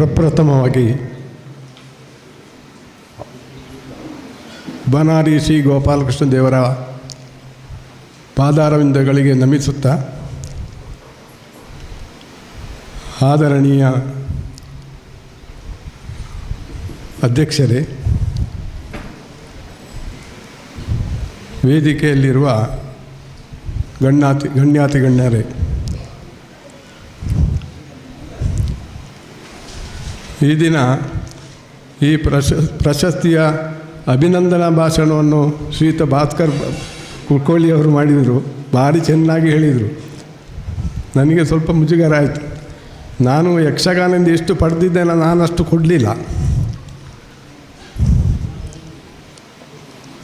ಪ್ರಪ್ರಥಮವಾಗಿ ಬನಾರಿ ಶ್ರೀ ಗೋಪಾಲಕೃಷ್ಣ ದೇವರ ಪಾದಾರವಿಂದಗಳಿಗೆ ನಮಿಸುತ್ತಾ ಆದರಣೀಯ ಅಧ್ಯಕ್ಷರೇ ವೇದಿಕೆಯಲ್ಲಿರುವ ಗಣ್ಯಾತಿ ಗಣ್ಯಾತಿ ಗಣ್ಯರೇ ಈ ದಿನ ಈ ಪ್ರಶ, ಪ್ರಶಸ್ತಿಯ ಅಭಿನಂದನಾ ಭಾಷಣವನ್ನು ಶ್ರೀತ ಭಾಸ್ಕರ್ ಕುಳ್ಕೊಳ್ಳಿಯವರು ಮಾಡಿದರು. ಭಾರಿ ಚೆನ್ನಾಗಿ ಹೇಳಿದರು. ನನಗೆ ಸ್ವಲ್ಪ ಮುಜುಗರ ಆಯಿತು. ನಾನು ಯಕ್ಷಗಾನದಿಂದ ಎಷ್ಟು ಪಡೆದಿದ್ದೇನೆ ನಾನಷ್ಟು ಕೊಡಲಿಲ್ಲ.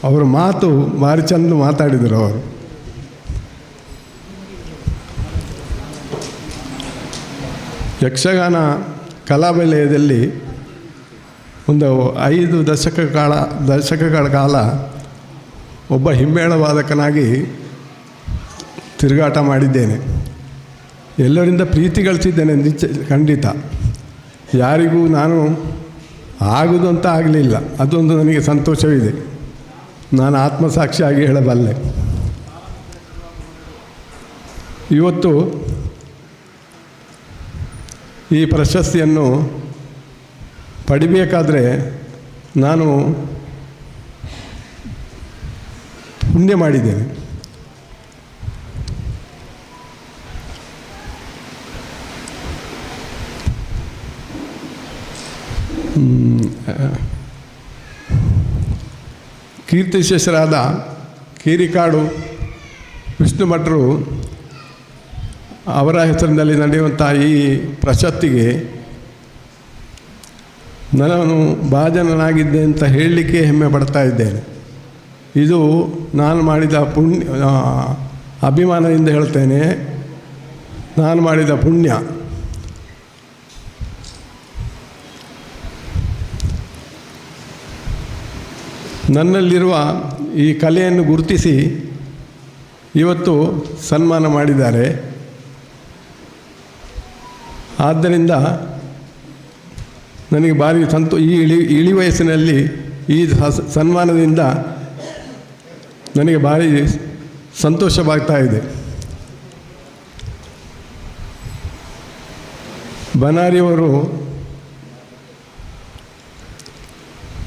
ಅವರ ಮಾತು ಭಾರಿ ಚೆಂದ ಮಾತಾಡಿದರು ಅವರು. ಯಕ್ಷಗಾನ ಕಲಾಬೆಲೆಯದಲ್ಲಿ ಒಂದು ಐದು ದಶಕ ಕಾಲ, ದಶಕಗಳ ಕಾಲ ಒಬ್ಬ ಹಿಮ್ಮೇಳ ವಾದಕನಾಗಿ ತಿರುಗಾಟ ಮಾಡಿದ್ದೇನೆ. ಎಲ್ಲರಿಂದ ಪ್ರೀತಿ ಗಳಿಸಿದ್ದೇನೆ ನಿಜ, ಖಂಡಿತ. ಯಾರಿಗೂ ನಾನು ಆಗುವುದು ಅಂತ ಆಗಲಿಲ್ಲ. ಅದೊಂದು ನನಗೆ ಸಂತೋಷವಿದೆ. ನಾನು ಆತ್ಮಸಾಕ್ಷಿಯಾಗಿ ಹೇಳಬಲ್ಲೆ. ಇವತ್ತು ಈ ಪ್ರಶಸ್ತಿಯನ್ನು ಪಡಿಬೇಕಾದರೆ ನಾನು ಪುಣ್ಯ ಮಾಡಿದ್ದೇನೆ. ಕೀರ್ತಿಶೇಷರಾದ ಕೀರಿಕಾಡು ವಿಷ್ಣು ಭಟ್ರು ಅವರ ಹೆಸರಿನಲ್ಲಿ ನಡೆಯುವಂಥ ಈ ಪ್ರಶಸ್ತಿಗೆ ನಾನು ಭಾಜನನಾಗಿದ್ದೆ ಅಂತ ಹೇಳಲಿಕ್ಕೆ ಹೆಮ್ಮೆ ಪಡ್ತಾ ಇದ್ದೇನೆ. ಇದು ನಾನು ಮಾಡಿದ ಪುಣ್ಯ ಅಭಿಮಾನದಿಂದ ಹೇಳ್ತೇನೆ. ನಾನು ಮಾಡಿದ ಪುಣ್ಯ. ನನ್ನಲ್ಲಿರುವ ಈ ಕಲೆಯನ್ನು ಗುರುತಿಸಿ ಇವತ್ತು ಸನ್ಮಾನ ಮಾಡಿದ್ದಾರೆ. ಆದ್ದರಿಂದ ನನಗೆ ಭಾರಿ ಸಂತೋ ಈ ಇಳಿ ಇಳಿ ವಯಸ್ಸಿನಲ್ಲಿ ಈ ಸನ್ಮಾನದಿಂದ ನನಗೆ ಭಾರಿ ಸಂತೋಷವಾಗ್ತಾ ಇದೆ. ಬನಾರಿಯವರು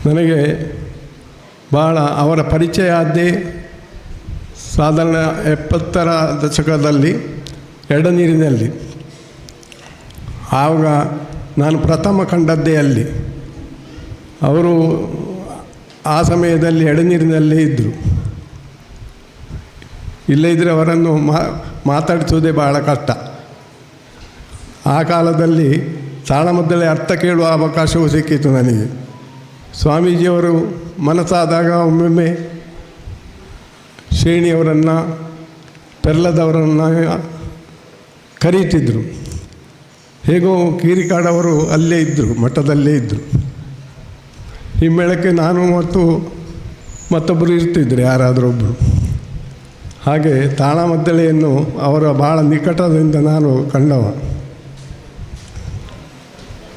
ನನಗೆ ಭಾಳ ಅವರ ಪರಿಚಯ ಆದ್ದೇ ಸಾಧಾರಣ ಎಪ್ಪತ್ತರ ದಶಕದಲ್ಲಿ ಎಡನೀರಿನಲ್ಲಿ ಆವಾಗ ನಾನು ಪ್ರಥಮ ಕಂಡದ್ದೇ ಅಲ್ಲಿ. ಅವರು ಆ ಸಮಯದಲ್ಲಿ ಎಡನೀರಿನಲ್ಲೇ ಇದ್ದರು ಇಲ್ಲೇ ಇದ್ದರೆ ಅವರನ್ನು ಮಾತಾಡಿಸೋದೇ ಬಹಳ ಕಷ್ಟ. ಆ ಕಾಲದಲ್ಲಿ ತಾಳಮದ್ದಲೆ ಅರ್ಥ ಕೇಳುವ ಅವಕಾಶವೂ ಸಿಕ್ಕಿತು ನನಗೆ. ಸ್ವಾಮೀಜಿಯವರು ಮನಸ್ಸಾದಾಗ ಒಮ್ಮೊಮ್ಮೆ ಶ್ರೇಣಿಯವರನ್ನು ಪೆರ್ಲದವರನ್ನು ಕರೀತಿದ್ದರು ಹೇಗೋ ಕೀರಿಕಾಡವರು ಅಲ್ಲೇ ಇದ್ದರು ಮಠದಲ್ಲೇ ಇದ್ದರು ಈ ಮೇಳಕ್ಕೆ ನಾನು ಮತ್ತು ಮತ್ತೊಬ್ಬರು ಇರ್ತಿದ್ರು, ಯಾರಾದರೂ ಒಬ್ಬರು ಹಾಗೆ ತಾಳಮದ್ದಳೆಯನ್ನು ಅವರ ಭಾಳ ನಿಕಟದಿಂದ ನಾನು ಕಂಡವ.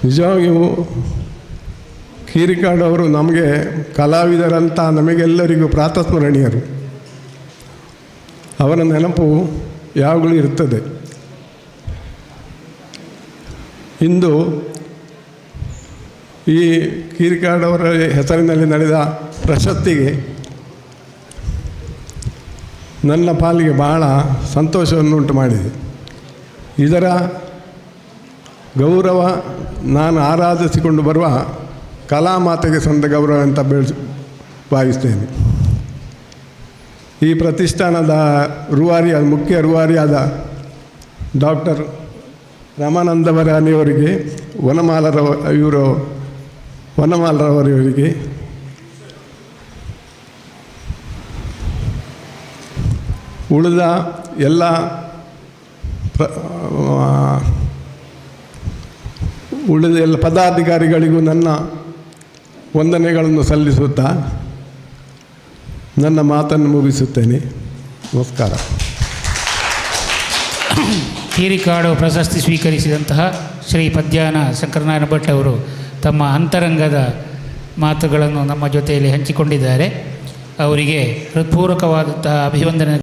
ನಿಜವಾಗಿಯೂ ಕೀರಿಕಾಡವರು ನಮಗೆ ಕಲಾವಿದರಂತ ನಮಗೆಲ್ಲರಿಗೂ ಪ್ರಾತಸ್ಮರಣೀಯರು. ಅವರ ನೆನಪು ಯಾವಾಗಲೂ ಇರ್ತದೆ. ಇಂದು ಈ ಅವರ ಹೆಸರಿನಲ್ಲಿ ನಡೆದ ಪ್ರಶಸ್ತಿಗೆ ನನ್ನ ಪಾಲಿಗೆ ಬಹಳ ಸಂತೋಷವನ್ನುಂಟು ಮಾಡಿದೆ. ಇದರ ಗೌರವ ನಾನು ಆರಾಧಿಸಿಕೊಂಡು ಬರುವ ಕಲಾ ಮಾತೆಗೆ ಸಂದ ಗೌರವ ಅಂತ ಬೆಳೆಸಿ ಭಾವಿಸ್ತೇನೆ ಈ ಪ್ರತಿಷ್ಠಾನದ ರೂವಾರಿಯಾದ ಮುಖ್ಯ ರೂವಾರಿಯಾದ ಡಾಕ್ಟರ್ ರಾಮಾನಂದವರಾಣಿಯವರಿಗೆ ವನಮಾಲರ ಇವರು ವನಮಾಲರವರಿಗೆ ಉಳಿದ ಎಲ್ಲ ಪ್ರ ಉಳಿದ ಎಲ್ಲ ಪದಾಧಿಕಾರಿಗಳಿಗೂ ನನ್ನ ವಂದನೆಗಳನ್ನು ಸಲ್ಲಿಸುತ್ತಾ ನನ್ನ ಮಾತನ್ನು ಮುಗಿಸುತ್ತೇನೆ. ನಮಸ್ಕಾರ. ಕೀರಿಕಾಡು ಪ್ರಶಸ್ತಿ ಸ್ವೀಕರಿಸಿದಂತಹ ಶ್ರೀ ಪದ್ಯಾನ ಶಂಕರನಾರಾಯಣ ಭಟ್ ಅವರು ತಮ್ಮ ಅಂತರಂಗದ ಮಾತುಗಳನ್ನು ನಮ್ಮ ಜೊತೆಯಲ್ಲಿ ಹಂಚಿಕೊಂಡಿದ್ದಾರೆ. ಅವರಿಗೆ ಹೃತ್ಪೂರ್ವಕವಾದಂತಹ ಅಭಿವಂದನೆ